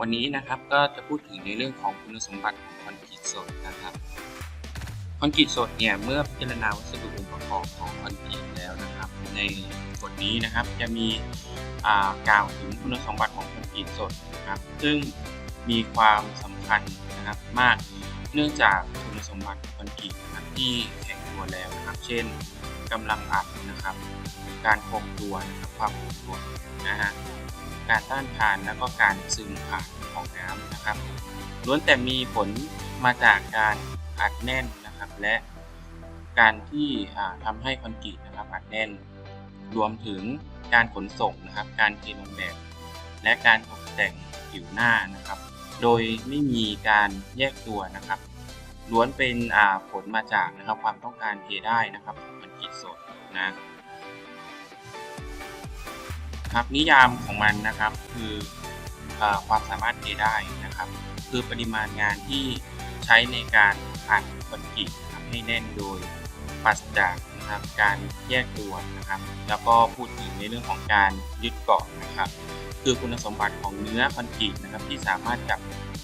วันนี้นะครับก็จะพูดถึงในเรื่องของคุณสมบัติของคอนกรีตสดนะครับคอนกรีตสดเนี่ยเมื่อพิจารณาวัสดุองค์ประกอบของคอนกรีตแล้วนะครับ ในบทนี้นะครับจะมีกล่าวถึงคุณสมบัติของคอนกรีตสดนะครับซึ่งมีความสำคัญนะครับมากเนื่องจากคุณสมบัติของคอนกรีตนะครับที่แข็งตัวแล้วนะครับ เช่นกำลังอัดนะครับ การคงตัวนะครับความคงตัวนะฮะ การต้านทานแล้วก็การซึมผ่านของน้ำนะครับล้วนแต่มีผลมาจากการอัดแน่นนะครับและการที่อ่าทำให้คอนกรีตนะครับอัดแน่น รวมถึงการขนส่งนะครับ การเทลงแบบ และการตกแต่งผิวหน้านะครับ โดยไม่มีการแยกตัวนะครับ ล้วนเป็นผลมาจากนะครับความต้องการเทได้นะครับของคอนกรีตสดนะ ครับนิยามของมันนะครับคืออความสามารถเทได้นะครับ คือปริมาณงานที่ใช้ในการอัดคอนกรีตนะครับให้แน่นโดยปราศจากนะครับการแยกตัวนะครับ แล้วก็พูดถึงในเรื่องของการยึดเกาะนะครับ คือคุณสมบัติของเนื้อคอนกรีตนะครับที่สามารถจับ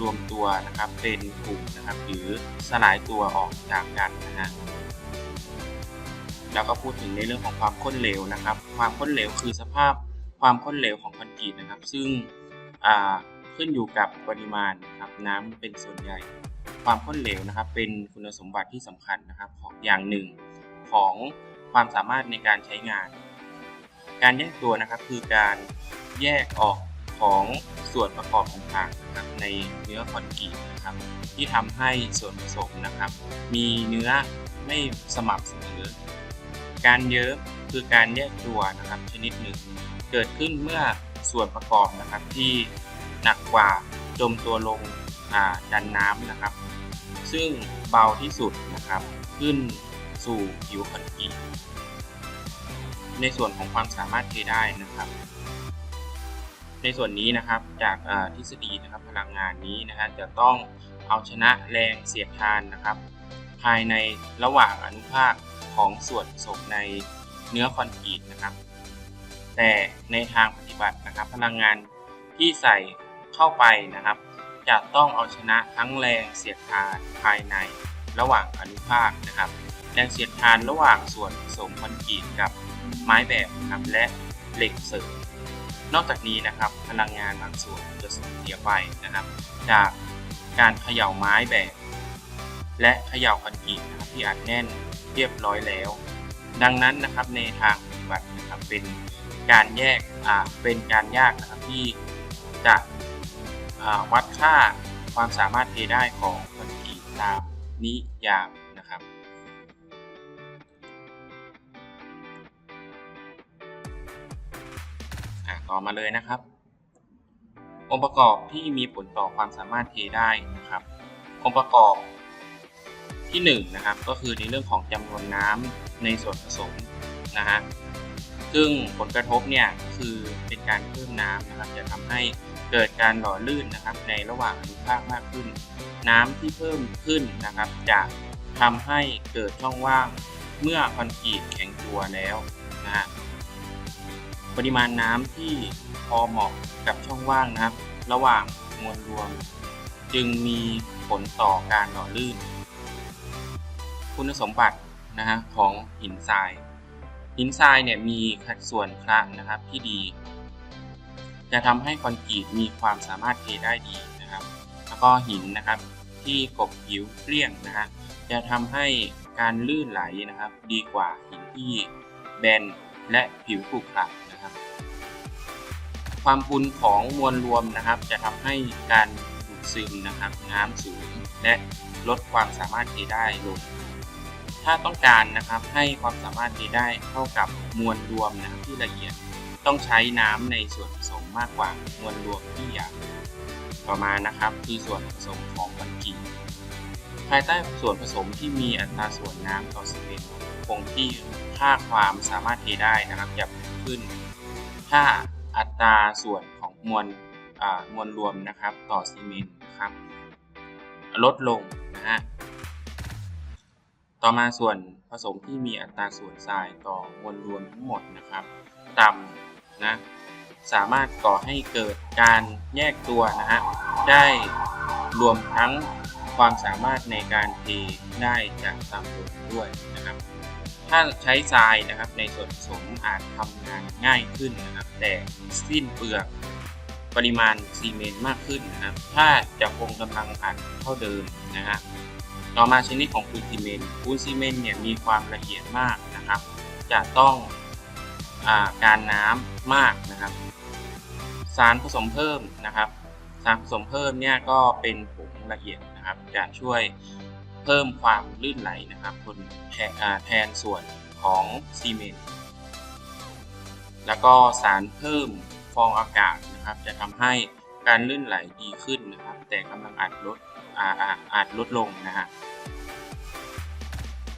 รวมตัวนะครับเป็นกลุ่มนะครับหรือสลายตัวออกจากกันนะฮะแล้วก็พูดถึงในเรื่องของความข้นเหลวนะครับ ความข้นเหลวคือสภาพ ความข้นเหลวของคอนกรีตนะครับ ซึ่งขึ้นอยู่กับปริมาณนะครับน้ำเป็นส่วนใหญ่ ความข้นเหลวนะครับ เป็นคุณสมบัติที่สำคัญนะครับของอย่างหนึ่งของความสามารถในการใช้งาน การแยกตัวนะครับคือการแยกออกของส่วนประกอบต่างๆนะครับในเนื้อคอนกรีตนะครับ ที่ทำให้ส่วนผสมนะครับ มีเนื้อไม่สม่ำเสมอ การเยิ้มคือการแยกตัวนะครับชนิดหนึ่ง เกิดขึ้นเมื่อส่วนประกอบนะครับที่หนักกว่าจมตัวลงดันน้ำนะครับ ซึ่งเบาที่สุดนะครับ ขึ้นสู่ผิวคอนกรีตในส่วนของความสามารถเทได้นะครับ ในส่วนนี้นะครับจากทฤษฎีนะครับพลังงานนี้นะฮะจะต้องเอาชนะแรงเสียดทานนะครับ ภายในระหว่างอนุภาคของส่วนผสมในเนื้อคอนกรีตนะครับ แต่ในทางปฏิบัตินะครับ พลังงานที่ใส่เข้าไปนะครับ จะต้องเอาชนะทั้งแรงเสียดทานภายในระหว่างอนุภาคนะครับ แรงเสียดทานระหว่างส่วนผสมคอนกรีตกับไม้แบบนะครับและเหล็กเสริมนอกจากนี้นะครับพลังงานบางส่วนจะสูญเสียไปนะครับ จากการเขย่าไม้แบบ และเขย่าคอนกรีตนะครับที่อัดแน่นเรียบร้อยแล้ว ดังนั้นนะครับในทางปฏิบัตินะครับเป็น การแยกเป็นการยากนะครับที่จะวัดค่าความสามารถเทได้ของคอนกรีตตามนิยามนะครับ ต่อมาเลยนะครับ องค์ประกอบที่มีผลต่อความสามารถเทได้นะครับ องค์ประกอบที่1นงนะครับก็คือในเรื่องของจำนวนน้ำในส่วนผสมนะฮะ ซึ่งผลกระทบเนี่ยก็คือเป็นการเพิ่มน้ำนะครับจะทำให้เกิดการหล่อลื่นนะครับในระหว่างอนุภาคมากขึ้น น้ำที่เพิ่มขึ้นนะครับจะทำให้เกิดช่องว่างเมื่อคอนกรีตแข็งตัวแล้วนะฮะปริมาณน้ำที่พอเหมาะกับช่องว่างนะครับ ระหว่างมวลรวม จึงมีผลต่อการหล่อลื่น คุณสมบัตินะฮะของหินทราย หินทรายเนี่ยมีขัดส่วนคละนะครับที่ดี จะทำให้คอนกรีตมีความสามารถเทได้ดีนะครับ แล้วก็หินนะครับที่กบผิวเกลี้ยงนะฮะจะทำให้การลื่นไหลนะครับ ดีกว่าหินที่แบนและผิวขรุขระนะครับ ความปุนของมวลรวมนะครับ จะทำให้การดูดซึมนะครับ น้ำสูงและลดความสามารถเทได้ลง ถ้าต้องการนะครับให้ความสามารถเทได้เท่ากับมวลรวมนะที่ละเอียด ต้องใช้น้ำในส่วนผสมมากกว่ามวลรวมที่หยาบต่อมานะครับคือส่วนผสมของคอนกีภายใต้ส่วนผสมที่มีอัตราส่วนน้ำต่อซีเมนต์คงที่ค่าความสามารถเทได้นะครับจะเพิ่มขึ้น ถ้าอัตราส่วนของมวลมวลรวมนะครับ ต่อซีเมนต์นะครับ ลดลงนะฮะ ต่อมาส่วนผสมที่มีอัตราส่วนทรายต่อมวลรวมทั้งหมดนะครับ ต่ำนะสามารถก่อให้เกิดการแยกตัวนะฮะได้รวมทั้งความสามารถในการเทได้จากตามตัวด้วยนะครับ ถ้าใช้ทรายนะครับในส่วนผสมอาจทำงานง่ายขึ้นนะครับ แต่สิ้นเปลืองปริมาณซีเมนต์มากขึ้นนะครับ ถ้าจะคงกำลังอัดเท่าเดิมนะฮะ ต่อมาชนิดของปูนซีเมนต์ปูนซีเมนต์เนี่ยมีความละเอียดมากนะครับ จะต้องอการน้ำมากนะครับ สารผสมเพิ่มนะครับ สารผสมเพิ่มเนี่ยก็เป็นผงละเอียดนะครับ จะช่วยเพิ่มความลื่นไหลนะครับบนแทนอ่าแทนส่วนของซีเมนต์แล้วก็สารเพิ่มฟองอากาศนะครับ จะทำให้การลื่นไหลดีขึ้นนะครับ แต่กำลังอัดลด อาอาอาจลดลงนะฮะ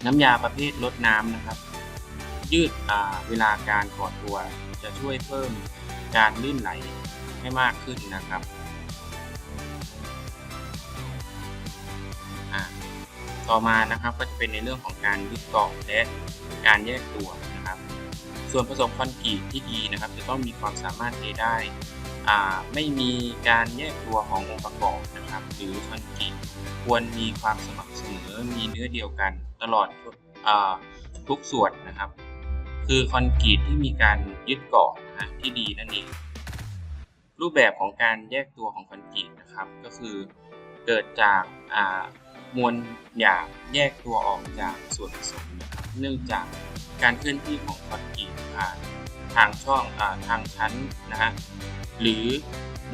น้ำยาประเภทลดน้ำนะครับ ยืดเวลาการก่อตัว จะช่วยเพิ่มการลื่นไหลให้มากขึ้นนะครับต่อมานะครับก็จะเป็นในเรื่องของการยึดเกาะและการแยกตัวนะครับ ส่วนผสมคอนกรีตที่ดีนะครับ จะต้องมีความสามารถเทได้ ไม่มีการแยกตัวขององค์ประกอบนะครับ หรือคอนกรีตควรมีความสม่ำเสมอมีเนื้อเดียวกันตลอดอทุกส่วนนะครับ คือคอนกรีตที่มีการยึดเกาะนะที่ดีนั่นเองรูปแบบของการแยกตัวของคอนกรีตนะครับ ก็คือเกิดจากมวลหยาบแยกตัวออกจากส่วนผสมนะครับ เนื่องจากการเคลื่อนที่ของคอนกรีตผ่านทางช่องอทางชั้นนะฮะ หรือ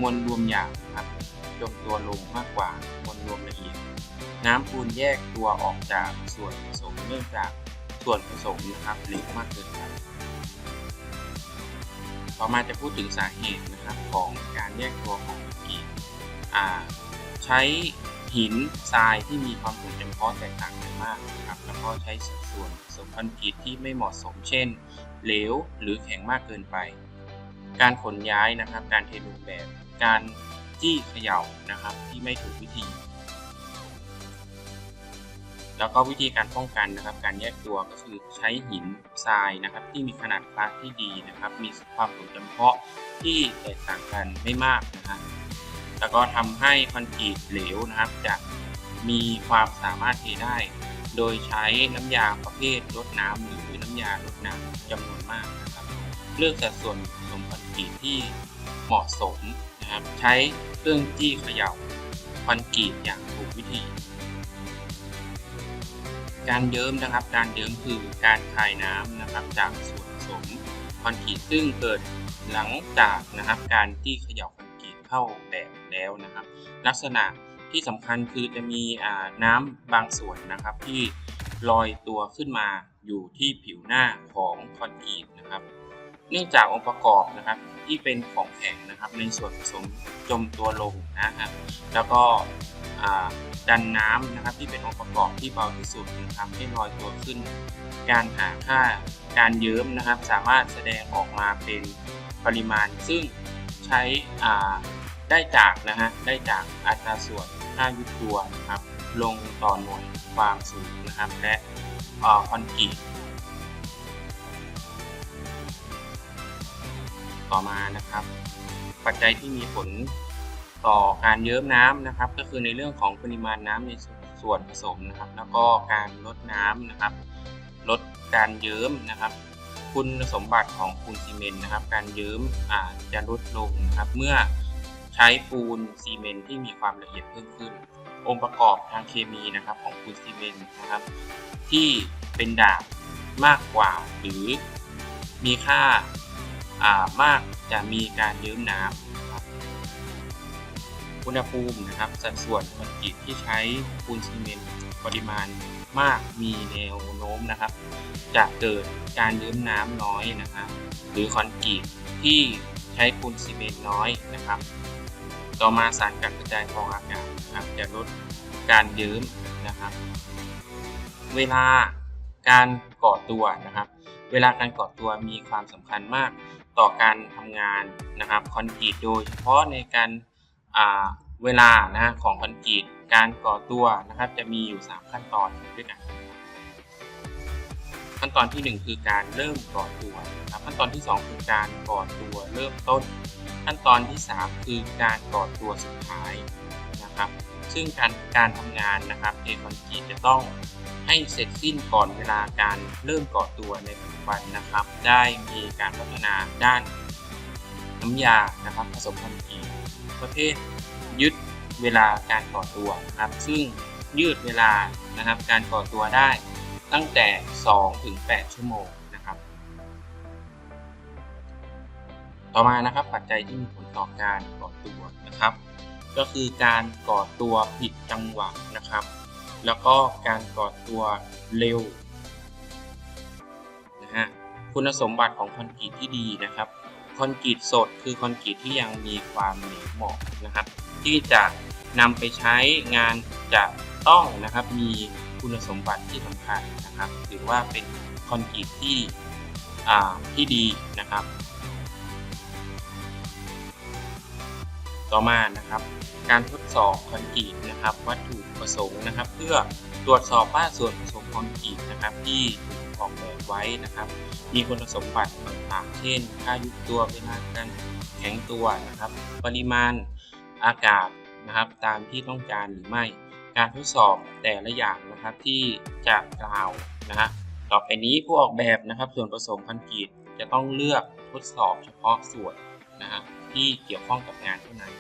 มวลรวมหยาบครับจมตัวลงมากกว่ามวลรวมละเอียด น้ำปูนแยกตัวออกจากส่วนผสมเนื่องจากส่วนผสมนะครับเล็กมากเกินไปต่อมาจะพูดถึงสาเหตุนะครับของการแยกตัวของคอนกรีตใช้หินทรายที่มีความถี่จำเพาะแตกต่างกันมากนะครับแล้วก็ใช้สัดส่วนผสมคอนกรีตที่ไม่เหมาะสมเช่น เหลวหรือแข็งมากเกินไป การขนย้ายนะครับ การเทรูแบบ การจี้เขย่านะครับ ที่ไม่ถูกวิธี แล้วก็วิธีการป้องกันนะครับ การแยกตัวก็คือใช้หินทรายนะครับ ที่มีขนาดคลาสที่ดีนะครับ มีความถี่จำเพาะที่แตกต่างกันไม่มากนะฮะแล้วก็ทำให้คอนกรีตเหลวนะครับ จะมีความสามารถเทได้ โดยใช้น้ำยาประเภทลดน้ำหรือน้ำยาลดน้ำจำนวนมากนะครับ เลือกสัดส่วนผสมคอน กรีตที่เหมาะสมนะครับ ใช้เครื่องจี้เขย่าคอนกรีตอย่างถูกวิธี การเยิ้มนะครับ การเยิ้มคือการคายน้ำนะครับจากส่วนผสมคอนกรีตซึ่งเกิดหลังจากนะครับการที่เขย่าคอนกรีตเข้าแบบแล้วนะครับ ลักษณะที่สำคัญคือจะมีน้ำบางส่วนนะครับที่ลอยตัวขึ้นมาอยู่ที่ผิวหน้าของคอนกรีตนะครับ นื่องจากองค์ประกอบนะครับที่เป็นของแข็งนะครับในส่วนผสมจมตัวลงนะครับแล้วก็ดันน้ำนะครับที่เป็นองค์ประกอบที่เบาที่สุดนะครับให้ลอยตัวขึ้น การหาค่าการเยิ้มนะครับ สามารถแสดงออกมาเป็นปริมาณ ซึ่งใช้ได้จากนะฮะได้จากอัตราส่วนค่ายุบตัวนะครับลงต่อหน่วยความสูงนะครับและคอนกรีต ต่อมานะครับ ปัจจัยที่มีผลต่อการเยิ้มน้ำนะครับ ก็คือในเรื่องของปริมาณน้ำในส่วนผสมนะครับ แล้วก็การลดน้ำนะครับ ลดการเยิ้มนะครับ คุณสมบัติของปูนซีเมนต์นะครับ การเยิ้มอาจจะลดลงนะครับ เมื่อใช้ปูนซีเมนต์ที่มีความละเอียดเพิ่มขึ้น องค์ประกอบทางเคมีนะครับของปูนซีเมนต์นะครับ ที่เป็นด่างมากกว่าหรือมีค่า มากจะมีการยิ้มน้ำนะครับอุณหภูมินะครับ สัดส่วนคอนกรีตที่ใช้ปูนซีเมนต์ปริมาณมากมีแนวโน้มนะครับ จะเกิดการยิ้มน้ำน้อยนะครับ หรือคอนกรีตที่ใช้ปูนซีเมนต์น้อยนะครับ ต่อมาสารการกระจายฟองอากาศนะครับจะลดการยิ้มนะครับ เวลาการก่อตัวนะครับ เวลาการก่อตัวมีความสำคัญมาก ต่อการทำงานนะครับคอนกรีตโดยเฉพาะในการเวลานะของคอนกรีตการก่อตัวนะครับ จะมีอยู่ 3 ขั้นตอนด้วยกันขั้นตอนที่หนึ่งคือการเริ่มก่อตัวนะครับขั้นตอนที่สองคือการก่อตัวเริ่มต้น ขั้นตอนที่สามคือการก่อตัวสุดท้ายนะครับ ซึ่งการการทำงานนะครับเทคอนกรีตจะต้อง ให้เสร็จสิ้นก่อนเวลาการเริ่มก่อตัวในปัจจุบันนะครับ ได้มีการพัฒนาด้านน้ำยานะครับผสมคอนกรีตประเภทยึดเวลาการก่อตัวนะครับ ซึ่งยืดเวลานะครับการก่อตัวได้ตั้งแต่ 2 ถึง 8 ชั่วโมงนะครับ ต่อมานะครับปัจจัยที่มีผลต่อการก่อตัวนะครับ ก็คือการก่อตัวผิดจังหวะนะครับ แล้วก็การก่อตัวเร็วนะฮะคุณสมบัติของคอนกรีตที่ดีนะครับ คอนกรีตสดคือคอนกรีตที่ยังมีความเหนียวเหมาะนะครับ ที่จะนำไปใช้งานจะต้องนะครับมีคุณสมบัติที่สำคัญนะครับถือว่าเป็นคอนกรีตที่อ่าที่ดีนะครับ ต่อมานะครับ การทดสอบคอนกรีตนะครับ วัตถุ ประสงค์นะครับ เพื่อตรวจสอบว่าส่วนผสมคอนกรีตนะครับที่ออกแบบไว้นะครับ มีคุณสมบัติต่างๆ เช่น ค่ายุบตัวเวลาการแข็งตัวนะครับ ปริมาณอากาศนะครับ ตามที่ต้องการหรือไม่ การทดสอบแต่ละอย่างนะครับที่จะกล่าวนะฮะต่อไปนี้ผู้ออกแบบนะครับ ส่วนผสมคอนกรีตจะต้องเลือกทดสอบเฉพาะส่วนนะฮะที่เกี่ยวข้องกับงานเท่านั้น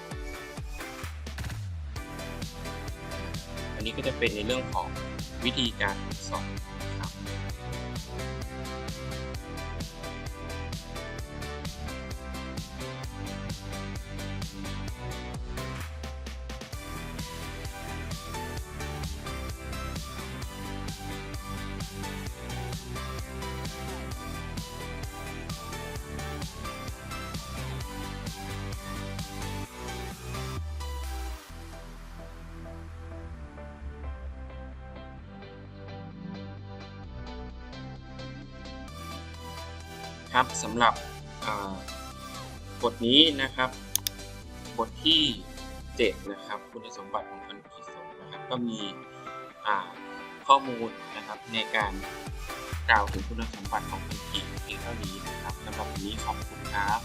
นนี้ก็จะเป็นในเรื่องของวิธีการสอบนครับ ครับสำหรับบทนี้นะครับ บทที่ 7 นะครับ คุณสมบัติของคอนกรีตสดนะครับ ก็มีข้อมูลนะครับในการกล่าวถึงคุณสมบัติของคอนกรีตเพียงเท่านี้นะครับสำหรับวันนี้ขอบคุณครับ